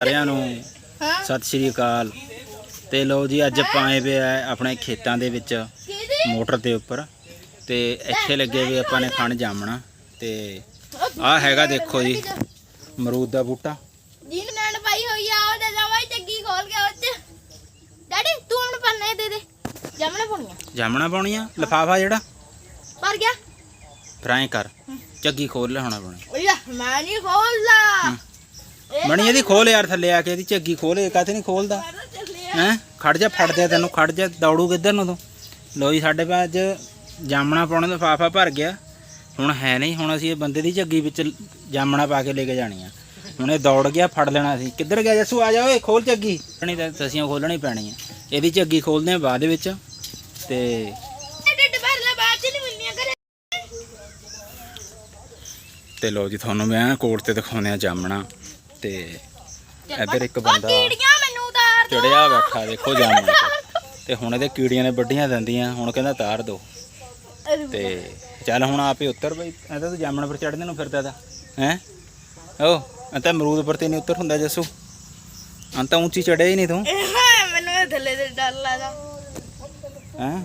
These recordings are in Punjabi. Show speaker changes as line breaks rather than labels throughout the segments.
ਸਾਰਿਆਂ ਨੂੰ ਸਤਿ ਸ਼੍ਰੀ ਅਕਾਲ। ਤੇ ਲਓ ਜੀ ਅੱਜ ਆਏ ਵੇ ਆ ਆਪਣੇ ਖੇਤਾਂ ਦੇ ਵਿੱਚ ਮੋਟਰ ਦੇ ਉੱਪਰ। ਤੇ ਇੱਥੇ ਲੱਗੇ ਵੀ ਆਪਾਂ ਨੇ ਖਾਣ ਜਾਮਣਾ। ਤੇ ਆਹ ਹੈਗਾ ਦੇਖੋ ਜੀ ਅਮਰੂਦ ਦਾ ਬੂਟਾ।
ਜੀਨ ਨੈਣ ਪਾਈ ਹੋਈ ਆ ਉਹ ਦੇ ਜਾਵਾਈ ਚੱਗੀ ਖੋਲ ਕੇ ਉਹ ਚ। ਡੈਡੀ ਤੂੰ ਹੁਣ ਪੰਨੇ ਦੇ ਦੇ। ਜਮਣਾ ਪਾਉਣੀਆਂ
ਜਾਮਣਾ ਪਾਉਣੀਆਂ ਲਫਾਫਾ ਜਿਹੜਾ?
ਪਰ ਗਿਆ।
ਫਿਰ ਐਂ ਕਰ ਝੱਗੀ ਖੋਲ ਲੈ ਹੋਣਾ
ਓਏ ਮੈਂ ਨਹੀਂ ਖੋਲਦਾ।
ਬਣੀ ਇਹਦੀ ਖੋਲ ਯਾਰ ਥੱਲੇ ਆ ਕੇ ਇਹਦੀ ਝੱਗੀ ਖੋਲ ਇਹ ਕਾਤੇ ਨਹੀਂ ਖੋਲਦਾ? ਹੈ? ਖੜ ਜਾ ਫੜਦੇ ਆ ਤੈਨੂੰ ਖੜ ਜਾ ਦੌੜੂ ਕਿੱਧਰ ਨੂੰ ਤੂੰ? ਲੋ ਜੀ ਸਾਡੇ ਪਾ ਅੱਜ ਜਾਮਣਾ ਪਾਉਣ ਦਾ ਲਫਾਫਾ ਭਰ ਗਿਆ। ਹੁਣ ਹੈ ਨਹੀਂ ਹੁਣ ਅਸੀਂ ਇਹ ਬੰਦੇ ਦੀ ਝੱਗੀ ਵਿੱਚ ਜਾਮਣਾ ਪਾ ਕੇ ਲੈ ਕੇ ਜਾਣੀ ਆ। ਹੁਣ ਇਹ ਦੌੜ ਗਿਆ ਫੜ ਲੈਣਾ ਸੀ ਕਿੱਧਰ ਗਿਆ ਜੱਸੂ? ਆ ਜਾ ਓਏ ਖੋਲ ਝੱਗੀ। ਨਹੀਂ ਤਾਂ ਤਸੀਆਂ ਖੋਲਣੀ ਪੈਣੀ ਆ। ਇਹਦੀ ਝੱਗੀ ਖੋਲਦੇ ਆ ਬਾਅਦ ਵਿੱਚ। ਤੇ ਤੇ ਲੋ ਜੀ ਤੁਹਾਨੂੰ ਮੈਂ ਕੋਰਟ ਤੇ ਦਿਖਾਉਂਦੇ ਆ ਜਾਮਣਾ। ਤੇ ਇੱਧਰ ਇੱਕ ਬੰਦਾ
ਕੀੜੀਆਂ ਮੈਨੂੰ ਉਤਾਰ ਦੋ।
ਚੜਿਆ ਬੈਠਾ ਦੇਖੋ ਜਾਮਣ ਤੇ। ਤੇ ਹੁਣ ਇਹਦੇ ਕੀੜੀਆਂ ਨੇ ਵੱਡੀਆਂ ਦੰਦੀਆਂ ਹੁਣ ਕਹਿੰਦਾ ਤਾਰ ਦੋ। ਤੇ ਚੱਲ ਹੁਣ ਆਪੇ ਉੱਤਰ ਬਈ ਐ ਤਾਂ ਤੂੰ ਜਾਮਣ ਪਰ ਚੜਨੇ ਨੂੰ ਫਿਰਦਾ ਤਾ ਹੈ? ਓ ਐ ਤਾਂ ਅਮਰੂਦ ਪਰ ਤੇ ਨਹੀਂ ਉੱਤਰ ਹੁੰਦਾ ਜੱਸੂ। ਅੰਤ ਉੱਚੀ ਚੜਿਆ ਹੀ ਨਹੀਂ ਤੂੰ।
ਮੈਨੂੰ ਇਹ ਥੱਲੇ ਤੇ ਡਰ ਲੱਗਦਾ।
ਹੈ?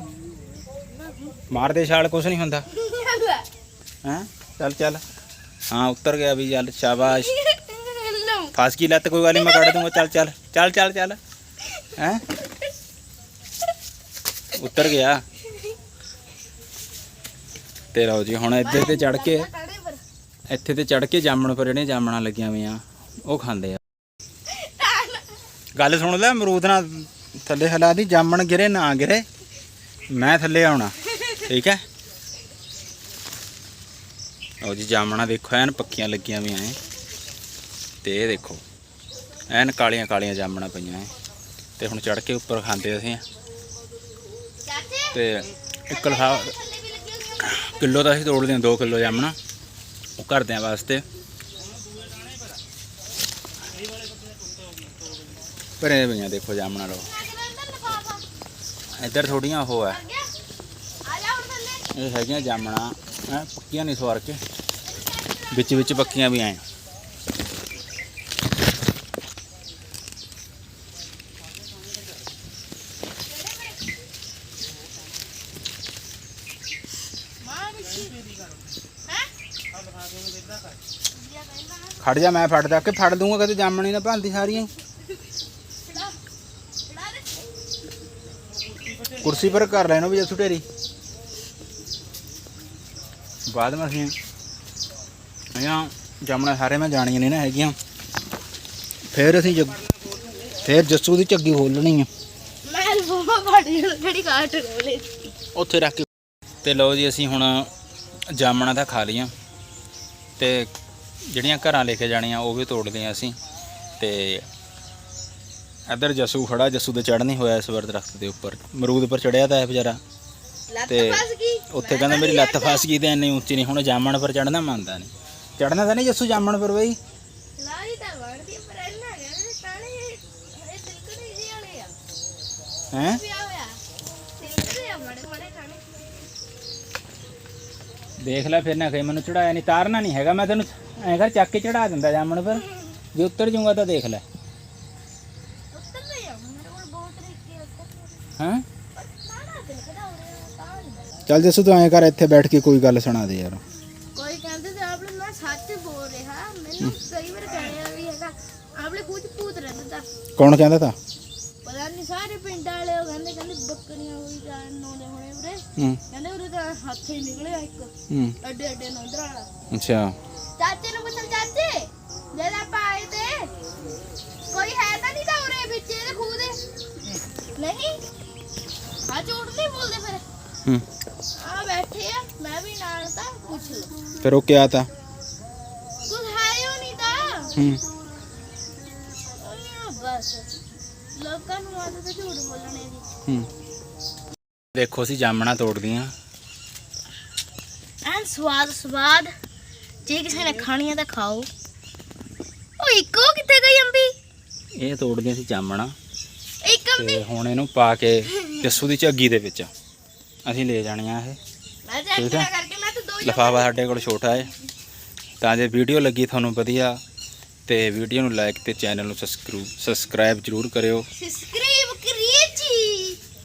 ਮਾਰਦੇ ਛਾਲ ਕੁਛ ਨਹੀਂ ਹੁੰਦਾ। ਹੈ? ਚੱਲ ਚੱਲ। ਹਾਂ ਉੱਤਰ ਗਿਆ ਵੀ ਚੱਲ ਸ਼ਾਬਾਸ਼। ਫਸ ਗਈ ਲੱਤ, ਕੋਈ ਗੱਲ ਨਹੀਂ ਮੈਂ ਕੱਢ ਦੂੰਗਾ। ਚੱਲ ਚੱਲ ਚੱਲ ਚੱਲ ਚੱਲ। ਹੈ? ਉੱਤਰ ਗਿਆ। ਤੇ ਲਓ ਜੀ, ਹੁਣ ਇੱਧਰ ਤੇ ਚੜ ਕੇ ਇੱਥੇ ਤੇ ਚੜ ਕੇ ਜਾਮਣ ਪਰ ਜਿਹੜੀਆਂ ਜਾਮਣਾਂ ਲੱਗੀਆਂ ਹੋਈਆਂ। ਉਹ ਖਾਂਦੇ ਆ। ਗੱਲ ਸੁਣ ਲੈ, ਅਮਰੂਦ ਨਾਲ ਥੱਲੇ ਹਲਾ ਦੀ, ਜਾਮਣ ਗਿਰੇ, ਨਾ ਗਿਰੇ। ਮੈਂ ਥੱਲੇ ਆਉਣਾ। ਠੀਕ ਹੈ? ਉਹ ਜੀ, ਜਾਮਣਾ ਦੇਖੋ, ਐਨ ਪੱਕੀਆਂ ਲੱਗੀਆਂ ਹੋਈਆਂ ਐ ਤੇ ਇਹ ਦੇਖੋ, ਐਨ ਕਾਲੀਆਂ ਕਾਲੀਆਂ ਜਾਮਣਾ ਪਈਆਂ ਐ। ਤੇ ਹੁਣ ਚੜ ਕੇ ਉੱਪਰ ਖਾਂਦੇ ਅਸੀਂ।
ਚਾਚੇ
ਤੇ ਇੱਕ ਲਫਾ
ਥੱਲੇ ਵੀ
ਕਿਲੋ ਦਾ ਅਸੀਂ ਤੋੜਦੇ ਹਾਂ 2 ਕਿਲੋ ਜਾਮਣਾ। ਉਹ ਘਰਦਿਆਂ ਵਾਸਤੇ। ਭਰੇ ਪਈਆਂ ਦੇਖੋ ਜਾਮਣਾ ਲੋ ਇੱਧਰ ਥੋੜੀਆਂ ਉਹ ਹੈ ਇਹ ਹੈਗੀਆਂ ਜਾਮਣਾ, ਐ ਪੱਕੀਆਂ ਨਹੀਂ ਸਵਾਰ ਕੇ। ਵਿੱਚ ਵਿੱਚ ਪੱਕੀਆਂ ਵੀ ਆਏ
ਮਾਂ ਵਿੱਚ ਹੈ
ਖੜ ਜਾ ਮੈਂ ਫੜਦਾ ਕਿ ਫੜ ਦੂੰਗਾ ਕਦੇ ਜਾਮਣੀ ਨਾ ਭਾਂਦੀ ਸਾਰੀਆਂ ਕੁਰਸੀ ਪਰ ਕਰ ਲੈਣੋ ਵੀ ਜੱਸੂ ਢੇਰੀ। ਬਾਅਦ ਅਸੀਂ ਆਇਆ ਜਾਮਣਾ ਸਾਰੇ ਮੈਂ ਜਾਣੀਆਂ ਨੇ ਨਾ ਹੈਗੀਆਂ। ਫਿਰ ਅਸੀਂ ਜੱਗ- ਫਿਰ ਜੱਸੂ ਦੀ ਝੱਗੀ ਖੋਲਣੀ ਆ।
ਮੈਂ ਲਫਾਫਾ ਫੜ ਜਿਹੜੀ ਕਾਟ ਰੋਲੇ
ਉੱਥੇ ਰੱਖ ਕੇ ਤੇ ਲਓ ਜੀ ਅਸੀਂ ਹੁਣ ਜਾਮਣਾ ਤਾਂ ਖਾ ਲੀਆਂ ਤੇ ਜਿਹੜੀਆਂ ਘਰਾਂ ਲੈ ਕੇ ਜਾਣੀਆਂ ਉਹ ਵੀ ਤੋੜ ਲਈਆਂ ਅਸੀਂ। ਤੇ ਇੱਧਰ ਜੱਸੂ ਖੜਾ ਜੱਸੂ ਤੇ ਚੜ੍ਹ ਨਹੀਂ ਹੋਇਆ ਇਸ ਵਾਰ ਦਰਖਤ ਦੇ ਉੱਪਰ। ਮਰੂਦ ਪਰ ਚੜਿਆ ਤਾਂ ਹੈ ਵਿਚਾਰਾ
ਲੱਤ
ਤੇ
ਫਸ ਗਈ।
ਉੱਥੇ ਕਹਿੰਦਾ ਮੇਰੀ ਲੱਤ ਫਸ ਗਈ ਤੇ ਇੰਨੀ ਉੱਚੀ ਨਹੀਂ ਹੁਣ ਜਾਮਣ ਪਰ ਚੜਨਾ ਮੰਨਦਾ ਨਹੀਂ। ਚੜਨਾ ਤਾਂ ਨਹੀਂ ਜੱਸੂ ਜਾਮਣ ਪਰ ਬਈ?
ਲਾਈ
ਦੇਖ ਲੈ ਫਿਰ ਨਾ ਕਹੀ ਮੈਨੂੰ ਚੜਾਇਆ ਨਹੀਂ ਤਾਰਨਾ ਨਹੀਂ ਹੈਗਾ ਮੈਂ ਤੈਨੂੰ ਐਂ ਕਰ ਚੱਕ ਕੇ ਚੜਾ ਦਿੰਦਾ ਜਾਮਣ ਪਰ ਜੇ ਉੱਤਰ ਜਾਊਗਾ ਤਾਂ ਦੇਖ ਲੈ।
ਉੱਤਰ ਨਹੀਂ ਆ ਮੇਰੇ ਕੋਲ ਬਹੁਤ ਤਰੀਕੇ ਉੱਤਰ
ਹਾਂ?
ਪਰ ਕਾਣਾ ਤਿਲਕੜਾ ਹੋ ਰਿਹਾ ਤਾਂ ਨਹੀਂ
ਚੱਲ ਜੱਸੂ ਤੂੰ ਐਂ ਕਰ ਇੱਥੇ ਬੈਠ ਕੇ ਕੋਈ ਗੱਲ ਸੁਣਾ ਦੇ ਯਾਰ।
ਕੋਈ ਕਹਿੰਦੇ ਤੇ ਆਪ ਮੈਂ ਸੱਚ ਬੋਲ ਰਿਹਾ ਮੈਨੂੰ ਕਈ ਵਾਰ ਕਹਿਆ ਵੀ ਹੈਗਾ ਆਪਲੇ ਕੁਝ ਭੂਤ ਰਹਿੰਦਾ। ਤਾ
ਕੌਣ ਕਹਿੰਦਾ ਤਾ?
ਪਤਾ ਨਹੀਂ ਸਾਰੇ ਪਿੰਡ ਵਾਲੇ ਉਹ ਕਹਿੰਦੇ ਕਹਿੰਦੇ ਬੱਕਰੀਆਂ ਹੋਈ ਜਾਣ ਨੋਲੇ ਹੋਣੇ ਉਰੇ।
ਹੂੰ।
ਕਹਿੰਦੇ ਉਰੇ ਤਾਂ ਹੱਥ ਹੀ ਨਿਕਲਿਆ ਇੱਕ।
ਹੂੰ।
ਅੱਡੇ ਅੱਡੇ ਨੋਂਦਰਾ ਵਾਲਾ।
ਅੱਛਾ।
ਚਾਚੇ ਨੂੰ ਪੁੱਛਣ ਚਾਚੇ ਜਦ ਆਪਾਂ ਆਏ ਤੇ ਕੋਈ ਹੈ ਤਾਂ ਨਹੀਂ ਤਾਂ ਉਰੇ ਵਿੱਚ ਇਹਦੇ ਖੂਹ ਦੇ। ਨਹੀਂ। ਆ ਝੂਠ ਨਹੀਂ ਬੋਲਦੇ ਫਿਰ।
ਹੂੰ।
ਆ ਬੈਠੇ ਆ ਮੈਂ ਵੀ ਨਾਲ ਤਾਂ ਪੁੱਛ ਲਓ
ਫਿਰ ਉਹ ਕਿਹਾ ਤਾ।
ਕੁਝ ਹੈ ਹੀ ਨਹੀਂ ਤਾਂ।
ਹੂੰ।
ਆਦਤ ਹੈ ਝੂਠ ਬੋਲਣੇ ਦੀ
ਹੂੰ। ਦੇਖੋ ਅਸੀਂ ਜਾਮਣਾ ਤੋੜਦੀਆਂ।
ਐਨ ਸਵਾਦ ਸਵਾਦ। ਜੇ ਕਿਸੇ ਨੇ ਖਾਣੀਆਂ ਤਾਂ ਖਾਓ। ਉਹ ਇੱਕੋ ਕਿੱਥੇ ਗਈ ਅੰਬੀ?
ਇਹ ਤੋੜਦੀਆਂ ਸੀ ਜਾਮਣਾ।
ਇੱਕ ਅੰਬੀ?
ਤੇ ਹੁਣ ਇਹਨੂੰ ਪਾ ਕੇ ਜੱਸੂ ਦੀ ਝੱਗੀ ਦੇ ਵਿੱਚ। ਅਸੀਂ ਲੈ ਜਾਣੀਆਂ ਇਹ।
ਮੈਂ ਚੈੱਕ
ਠੀਕ ਹੈ।
ਕਰਕੇ ਮੈਂ ਤਾਂ ਦੋ ਹੀ
ਲਿਫਾਫਾ ਸਾਡੇ ਕੋਲ ਛੋਟਾ ਹੈ। ਤਾਂ ਜੇ ਵੀਡੀਓ ਲੱਗੀ ਤੁਹਾਨੂੰ ਵਧੀਆ ਤੇ ਵੀਡੀਓ ਨੂੰ ਲਾਈਕ ਤੇ ਚੈਨਲ ਨੂੰ ਸਬਸਕ੍ਰਾਈਬ ਜ਼ਰੂਰ ਕਰਿਓ।